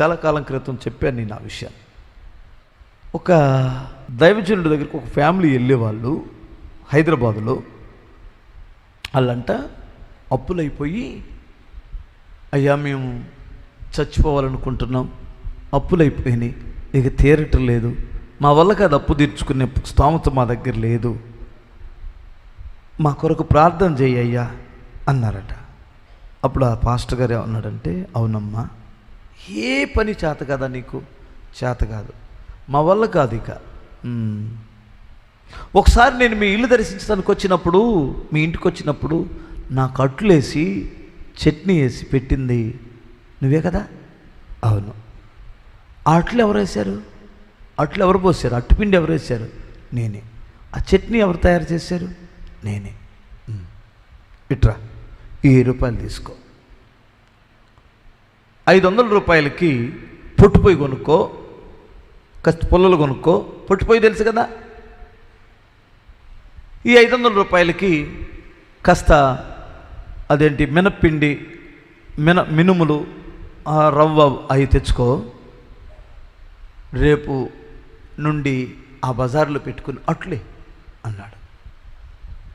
చాలా కాలం క్రితం చెప్పాను నేను ఆ విషయాన్ని. ఒక దైవజనుడి దగ్గరికి ఒక ఫ్యామిలీ వెళ్ళేవాళ్ళు హైదరాబాదులో. వాళ్ళంట అప్పులైపోయి అయ్యా మేము చచ్చిపోవాలనుకుంటున్నాం. అప్పులైపోయినాయి. ఇక తీరటం లేదు. మా వల్ల కాదు అప్పు తీర్చుకునే స్తోమత మా దగ్గర లేదు. మా కొరకు ప్రార్థన చేయ్యా అన్నారట. అప్పుడు ఆ పాస్టర్ గారు ఏమన్నాడంటే అవునమ్మా ఏ పని చేత కదా నీకు? చేత కాదు. మా వల్ల కాదు ఇక. ఒకసారి నేను మీ ఇల్లు దర్శించడానికి వచ్చినప్పుడు మీ ఇంటికి వచ్చినప్పుడు నా కట్లేసి చట్నీ వేసి పెట్టింది. నువ్వే కదా? అవును. ఆ అట్లు ఎవరు వేశారు? అట్లు ఎవరు పోసారు? అట్టుపిండి ఎవరు వేశారు? నేనే. ఆ చట్నీ ఎవరు తయారు చేశారు? నేనే. ఇట్రా ఈ రూపాయలు తీసుకో. ఐదు వందల రూపాయలకి పొట్టుపోయి కొనుక్కో కష్ట పుల్లలు కొనుక్కో పొట్టిపోయి తెలుసు కదా? ఈ ఐదు వందల రూపాయలకి కాస్త అదేంటి మినప్పిండి మిన మినుములు ఆ రవ్వ అవి తెచ్చుకో. రేపు నుండి ఆ బజార్లో పెట్టుకుని అట్లే అన్నాడు.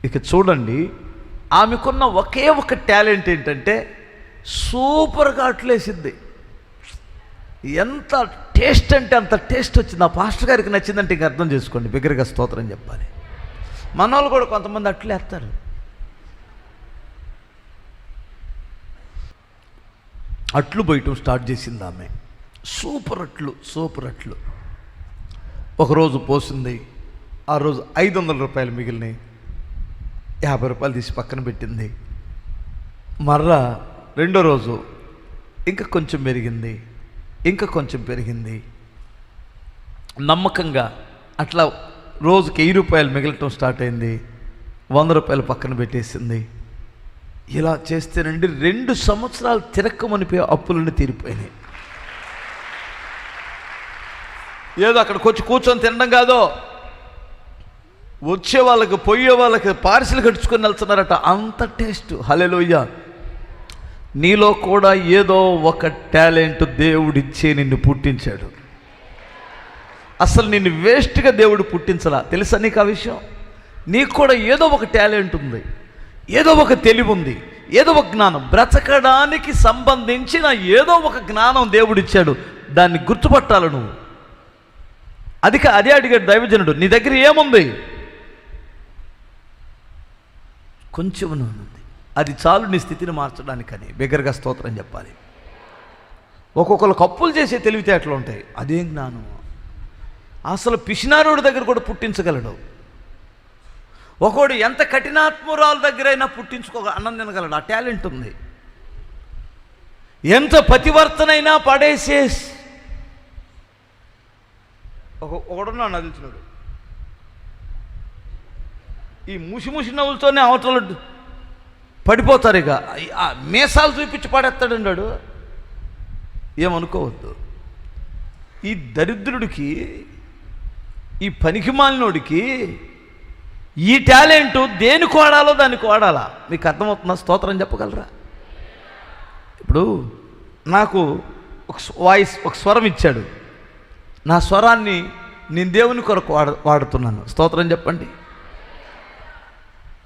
ఇక చూడండి ఆమెకున్న ఒకే ఒక టాలెంట్ ఏంటంటే సూపర్గా అట్లేసింది. ఎంత టేస్ట్ అంటే అంత టేస్ట్ వచ్చింది. ఆ పాస్టర్ గారికి నచ్చిందంటే ఇంక అర్థం చేసుకోండి. బిగ్గరగా స్తోత్రం చెప్పాలి. మన వాళ్ళు కూడా కొంతమంది అట్లేస్తారు అట్లు పోయటం స్టార్ట్ చేసింది ఆమె. సూపర్ అట్లు సూపర్ అట్లు. ఒకరోజు పోసింది. ఆ రోజు ఐదు వందల రూపాయలు మిగిలినాయి. యాభై రూపాయలు తీసి పక్కన పెట్టింది. మర్రా రెండో రోజు ఇంకా కొంచెం పెరిగింది ఇంకా కొంచెం పెరిగింది. నమ్మకంగా అట్లా రోజుకి వెయ్యి రూపాయలు మిగలటం స్టార్ట్ అయింది వంద రూపాయలు పక్కన పెట్టేసింది. ఇలా చేస్తేనండి రెండు సంవత్సరాలు తిరక్కమనిపోయి అప్పులన్నీ తీరిపోయినాయి. ఏదో అక్కడికి వచ్చి కూర్చొని తినడం కాదో వచ్చే వాళ్ళకి పోయే వాళ్ళకి పార్సిల్ కట్టుకొని వెళ్తున్నారట. అంత టేస్ట్. హలెలోయ్య నీలో కూడా ఏదో ఒక టాలెంట్ దేవుడిచ్చే నిన్ను పుట్టించాడు. అసలు నిన్ను వేస్ట్గా దేవుడు పుట్టించలా? తెలుసా నీకు ఆ విషయం? నీకు కూడా ఏదో ఒక టాలెంట్ ఉంది. ఏదో ఒక తెలివి ఉంది. ఏదో ఒక జ్ఞానం. బ్రతకడానికి సంబంధించిన ఏదో ఒక జ్ఞానం దేవుడిచ్చాడు. దాన్ని గుర్తుపట్టాలి నువ్వు. అది అదే అడిగాడు దైవజనుడు నీ దగ్గర ఏముంది? కొంచెం ఉంది. అది చాలు నీ స్థితిని మార్చడానికని బిగ్గరగా స్తోత్రం చెప్పాలి. ఒక్కొక్కరు కప్పులు చేసే తెలివితేటలు ఉంటాయి. అదేం జ్ఞానం అసలు పిసినారుడి దగ్గర కూడా పుట్టించగలడు. ఒకడు ఎంత కఠినాత్మురాల దగ్గరైనా పుట్టించుకో అన్నం తినగలడు. ఆ టాలెంట్ ఉంది. ఎంత పతివర్తనైనా పడేసే ఒక ఒకడున్నా నాకు ఈ ముసి ముసి నవ్వులతోనే అవతల పడిపోతారు ఇక. మేసాలు ఆ మీసాలు చూపించి పడేస్తాడు ఏమనుకోవద్దు. ఈ దరిద్రుడికి ఈ పనికిమాలినోడికి ఈ టాలెంట్ దేని కోడాలో దాన్ని కోడాలా మీకు అర్థమవుతున్న స్తోత్రం చెప్పగలరా? ఇప్పుడు నాకు ఒక వాయిస్ ఒక స్వరం ఇచ్చాడు. నా స్వరాన్ని నేను దేవుని కొరకు వాడ వాడుతున్నాను. స్తోత్రం చెప్పండి.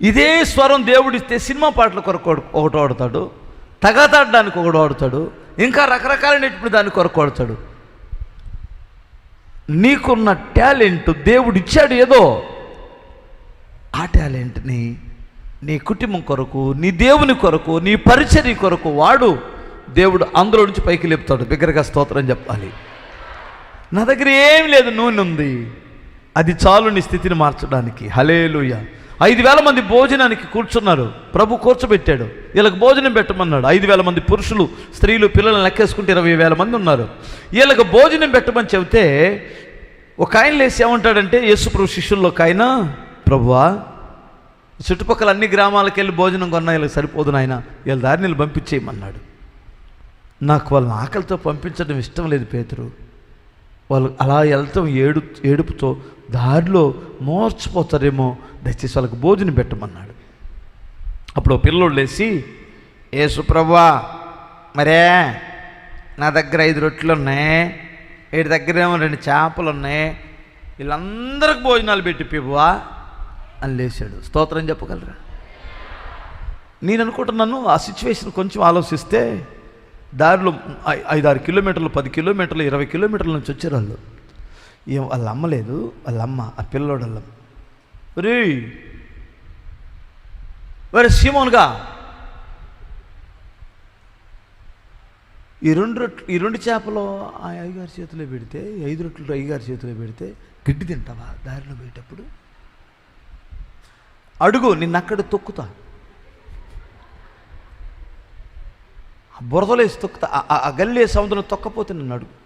ఇదే స్వరం దేవుడిస్తే సినిమా పాటల కొరకు ఒకటి వాడతాడు తగతాడడానికి ఒకడు వాడతాడు ఇంకా రకరకాలైనటువంటి దాని కొరకు వాడతాడు నీకున్న టాలెంట్ దేవుడు ఇచ్చాడు ఏదో ఆ టాలెంట్ని నీ కుటుంబం కొరకు నీ దేవుని కొరకు నీ పరిచర్య కొరకు వాడు దేవుడు అందులో నుంచి పైకి లేపుతాడు. బిగ్గరగా స్తోత్రం చెప్పాలి. నా దగ్గర ఏం లేదు నూనె ఉంది. అది చాలు నీ స్థితిని మార్చడానికి. హలేలుయ ఐదు వేల మంది భోజనానికి కూర్చున్నారు. ప్రభు కూర్చోబెట్టాడు. వీళ్ళకి భోజనం పెట్టమన్నాడు. ఐదు వేల మంది పురుషులు స్త్రీలు పిల్లలను లెక్కేసుకుంటే ఇరవై వేల మంది ఉన్నారు. వీళ్ళకి భోజనం పెట్టమని చెబితే ఒక ఆయన లేసి ఏమంటాడంటే యేసుప్రభు శిష్యుల్లో ఒక ఆయన ప్రభువా చుట్టుపక్కల అన్ని గ్రామాలకు వెళ్ళి భోజనం కొన్నా వీళ్ళకి సరిపోదు నాయన. వీళ్ళ దారిని పంపించేయమన్నాడు. నాకు వాళ్ళని ఆకలితో పంపించడం ఇష్టం లేదు పేతురు. వాళ్ళు అలా వెళ్తాం ఏడు ఏడుపుతో దారిలో మోర్చిపోతారేమో దయచేసి వాళ్ళకి భోజనం పెట్టమన్నాడు. అప్పుడు పిల్లోడు లేచి ఏ సుప్రవ్వా మరే నా దగ్గర ఐదు రొట్టెలు ఉన్నాయి వీడి దగ్గర ఏమో రెండు చేపలు ఉన్నాయి వీళ్ళందరికి భోజనాలు పెట్టి పివ్వా అని లేచాడు. స్తోత్రం చెప్పగలరా? నేను అనుకుంటున్నాను ఆ సిచ్యువేషన్ కొంచెం ఆలోచిస్తే దారిలో ఐ- ఐదారు కిలోమీటర్లు పది కిలోమీటర్లు ఇరవై కిలోమీటర్ల నుంచి వచ్చారు వాళ్ళు. వాళ్ళ అమ్మ లేదు వాళ్ళ అమ్మ ఆ పిల్లోడు వాళ్ళ అమ్మ. ఒరేయ్ సీమోన్గా! ఈ రెండు రొట్లు ఈ రెండు చేపలు ఆ అయ్యగారి చేతిలో పెడితే ఐదు రొట్లు అయ్యగారి చేతిలో పెడితే గడ్డి తింటావా దారిలో పోయేటప్పుడు? అడుగు నిన్న అక్కడ తొక్కుతా. ఆ తొక్కుతా. ఆ- గల్లి సముద్రం తొక్కపోతే నన్ను అడుగు.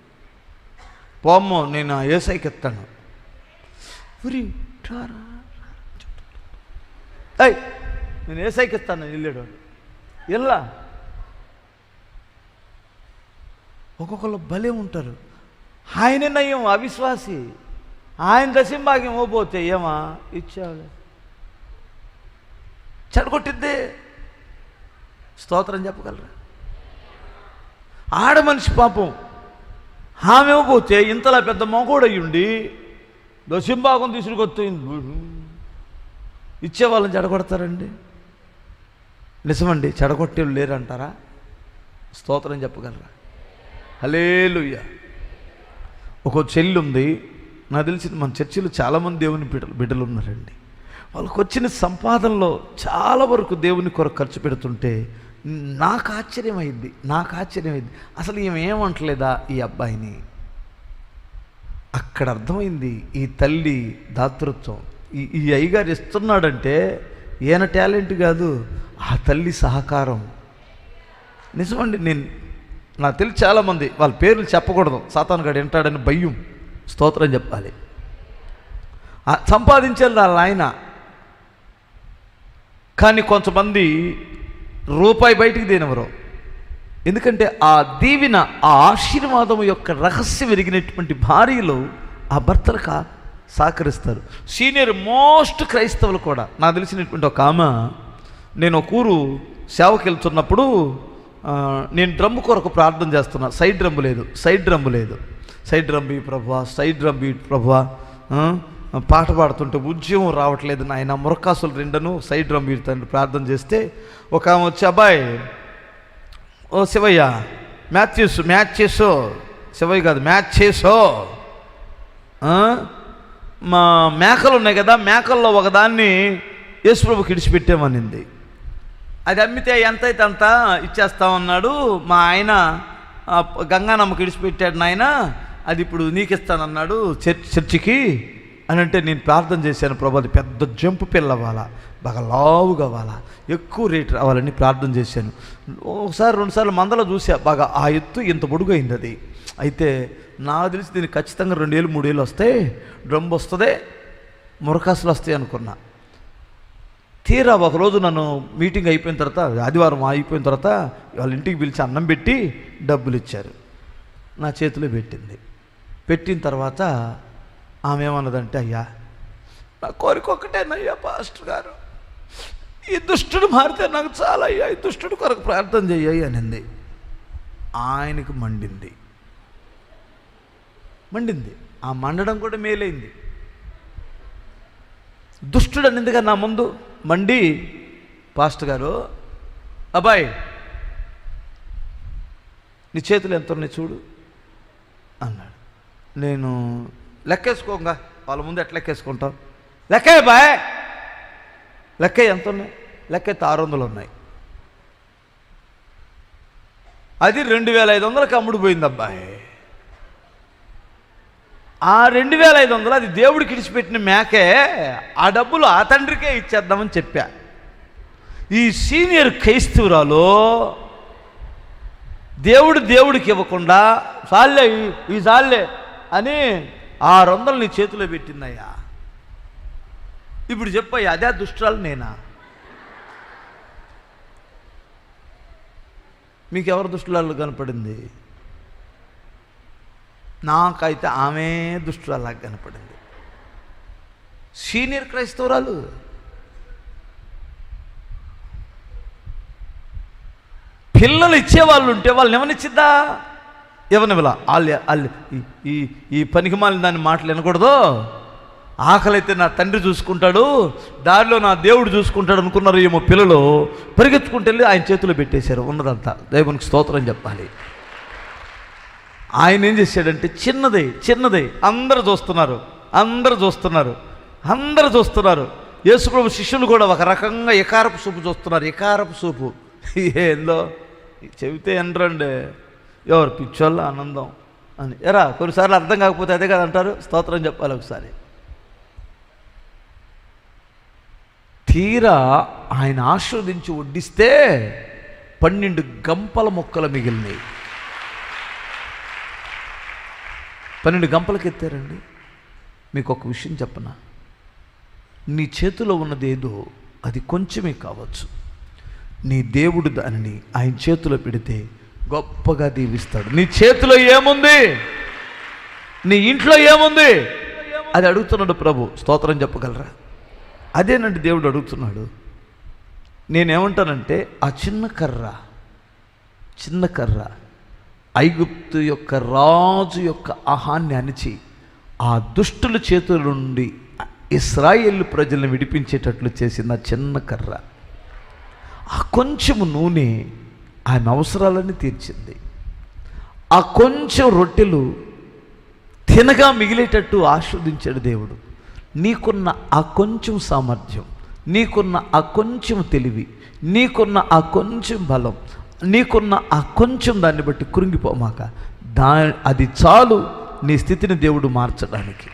పోమ్మో నేను ఆ ఏసైకి ఎత్తాను. ఉరి అయ్ నేను ఏసైకి ఇస్తాను వెళ్ళాడు వెళ్ళా ఒక్కొక్కరు భలే ఉంటారు. ఆయన నయం అవిశ్వాసి. ఆయన దశంభాగ్యం పోతే ఏమా? ఇచ్చావులే చెడగొట్టిద్దే. స్తోత్రం చెప్పగలరా? ఆడ మనిషి పాపం. ఆమె పోతే ఇంతలా పెద్ద మొగోడయ్యుండి దశంభాగం తీసుకొస్తే ఇచ్చే వాళ్ళని చెడగొడతారండి. నిజమండి చెడగొట్టేళ్ళు లేరంటారా? స్తోత్రం చెప్పగలరా? హలేలుయ్య ఒక చెల్లి ఉంది నాకు తెలిసింది మన చర్చిలో చాలామంది దేవుని బిడ్డలు బిడ్డలు ఉన్నారండి. వాళ్ళకి వచ్చిన సంపాదనలో చాలా వరకు దేవుని కొరకు ఖర్చు పెడుతుంటే నాకు ఆశ్చర్యమైంది నాకు ఆశ్చర్యమైంది. అసలు ఈమె ఏమంటలేదా ఈ అబ్బాయిని? అక్కడ అర్థమైంది ఈ తల్లి దాతృత్వం. ఈ ఈ అయ్యగారు ఇస్తున్నాడంటే ఈయన టాలెంట్ కాదు ఆ తల్లి సహకారం. నిజమండి నేను నాకు తెలిసి చాలామంది వాళ్ళ పేర్లు చెప్పకూడదు. సాతాను గడు వింటాడని భయం స్తోత్రం చెప్పాలి. సంపాదించాలి వాళ్ళ ఆయన. కానీ కొంతమంది రూపాయి బయటికి దేనివరు. ఎందుకంటే ఆ దీవిన ఆ ఆశీర్వాదం యొక్క రహస్యం ఎరిగినటువంటి భార్యలు ఆ భర్తలకు సహకరిస్తారు. సీనియర్ మోస్ట్ క్రైస్తవులు కూడా. నాకు తెలిసినటువంటి ఒక ఆమె నేను ఒక ఊరు సేవకి వెళ్తున్నప్పుడు నేను డ్రమ్ము కొరకు ప్రార్థన చేస్తున్నా. సైడ్ డ్రమ్ లేదు సైడ్ డ్రమ్ము లేదు. సైడ్ డ్రమ్ బీ ప్రభా సైడ్ డ్రమ్ బీ ప్రభా పాట పాడుతుంటే ఉద్యమం రావట్లేదు నాయన మురకాసులు రెండను సైడ్ డ్రమ్ తండ్రి ప్రార్థన చేస్తే ఒక ఆమె వచ్చి అబ్బాయి ఓ శివయ్య మ్యాచ్ చేసు మ్యాచ్ చేసో. శివయ్య కాదు మ్యాచ్ చేసో. మా మేకలు ఉన్నాయి కదా మేకల్లో ఒకదాన్ని యేసుప్రభుకి ఇడిచిపెట్టామనింది. అది అమ్మితే ఎంత అయితే అంత ఇచ్చేస్తామన్నాడు మా ఆయన గంగానమ్మకి ఇడిచిపెట్టాడు నాయన అది ఇప్పుడు నీకు ఇస్తానన్నాడు చర్చ్ చర్చికి. అని అంటే నేను ప్రార్థన చేశాను ప్రభు అది పెద్ద జంపు పిల్ల అవ్వాలా బాగా లావు కావాలా ఎక్కువ రేట్ రావాలని ప్రార్థన చేశాను. ఒకసారి రెండుసార్లు మందలో చూసా బాగా ఆ ఎత్తు ఇంత పొడుగు అయింది అది. అయితే నాకు తెలిసి దీనికి ఖచ్చితంగా రెండేళ్ళు మూడేళ్ళు వస్తే డ్రమ్ వస్తుంది మురకాసులు వస్తాయి అనుకున్నా. తీరా ఒకరోజు నన్ను మీటింగ్ అయిపోయిన తర్వాత ఆదివారం అయిపోయిన తర్వాత వాళ్ళ ఇంటికి పిలిచి అన్నం పెట్టి డబ్బులు ఇచ్చారు. నా చేతిలో పెట్టింది. పెట్టిన తర్వాత ఆమె ఏమన్నదంటే అయ్యా నా కోరిక ఒకటేనయ్యా పాస్టర్ గారు. ఈ దుష్టుడు మారితే నాకు చాలా అయ్యా ఈ దుష్టుడు కొరకు ప్రార్థన చెయ్యి అనింది. ఆయనకు మండింది. మండింది. ఆ మండడం కూడా మేలైంది. దుష్టుడు అనిందిగా నా ముందు మండి పాస్టర్ గారు అబ్బాయి నీ చేతులు ఎంత ఉన్నాయి చూడు అన్నాడు. నేను లెక్కేసుకోంగా. వాళ్ళ ముందు ఎట్లా లెక్కేసుకుంటాం లెక్కే బాయ్. లెక్క ఎంత ఉన్నాయి లెక్క ఆరు వందలు ఉన్నాయి. అది రెండు వేల ఐదు వందలకి అమ్ముడు పోయింది అబ్బాయి ఆ రెండు వేల ఐదు వందలు అది దేవుడికి ఇడిచిపెట్టిన మేకే ఆ డబ్బులు ఆ తండ్రికే ఇచ్చేద్దామని చెప్పా. ఈ సీనియర్ క్రైస్తవురాలు దేవుడు దేవుడికి ఇవ్వకుండా చాలే ఈ- ఈ చాలే అని ఆరు వందలు నీ చేతిలో పెట్టిందయ్యా. ఇప్పుడు చెప్పయ్యా అదే దుష్టాలు నేనా? మీకు ఎవరు దుష్టురాలు కనపడింది? నాకైతే ఆమె దుష్టురాలాగా కనపడింది. సీనియర్ క్రైస్తవురాలు. పిల్లలు ఇచ్చేవాళ్ళు ఉంటే వాళ్ళని ఏమనిచ్చిద్దా ఇవ్వనివ్వలా వాళ్ళు వాళ్ళు ఈ- ఈ ఈ పనికిమాలిన దాని మాటలు వినకూడదు. ఆకలైతే నా తండ్రి చూసుకుంటాడు దారిలో నా దేవుడు చూసుకుంటాడు అనుకున్నారు ఏమో పిల్లలు పరిగెత్తుకుంటూ వెళ్ళి ఆయన చేతిలో పెట్టేశారు. ఉన్నదంతా. దేవునికి స్తోత్రం చెప్పాలి. ఆయన ఏం చేశాడంటే చిన్నదే చిన్నదే. అందరూ చూస్తున్నారు అందరూ చూస్తున్నారు అందరూ చూస్తున్నారు. యేసుప్రభు శిష్యులు కూడా ఒక రకంగా ఎకారపు సూపు చూస్తున్నారు. ఎకారపు సూపు. ఏందో? చెబితే ఎనరండి ఎవరు పిచ్చోళ్ళ ఆనందం అని. ఎరా కొన్నిసార్లు అర్థం కాకపోతే అదే కదా అంటారు? స్తోత్రం చెప్పాలి ఒకసారి. తీరా ఆయన ఆస్వాదించి వడ్డిస్తే పన్నెండు గంపల మొక్కలు మిగిలినాయి. పన్నెండు గంపలకు ఎత్తారండి? మీకు ఒక విషయం చెప్పనా? నీ చేతిలో ఉన్నదేదో అది కొంచెమే కావచ్చు. నీ దేవుడు దానిని ఆయన చేతిలో పెడితే గొప్పగా దీవిస్తాడు. నీ చేతిలో ఏముంది? నీ ఇంట్లో ఏముంది? అది అడుగుతున్నాడు ప్రభు. స్తోత్రం చెప్పగలరా? అదేనండి దేవుడు అడుగుతున్నాడు. నేనేమంటానంటే ఆ చిన్న కర్ర చిన్న కర్ర ఐగుప్తు యొక్క రాజు యొక్క ఆహాన్ని అణిచి ఆ దుష్టుల చేతుల నుండి ఇస్రాయేల్ ప్రజలను విడిపించేటట్లు చేసిన చిన్న కర్ర. ఆ కొంచెము నూనె ఆయన అవసరాలన్నీ తీర్చింది. ఆ కొంచెం రొట్టెలు తినగా మిగిలేటట్టు ఆస్వాదించాడు దేవుడు. నీకున్న ఆ కొంచెం సామర్థ్యం నీకున్న ఆ కొంచెం తెలివి నీకున్న ఆ కొంచెం బలం నీకున్న ఆ కొంచెం దాన్ని బట్టి కృంగిపోమాక దా అది చాలు నీ స్థితిని దేవుడు మార్చడానికి.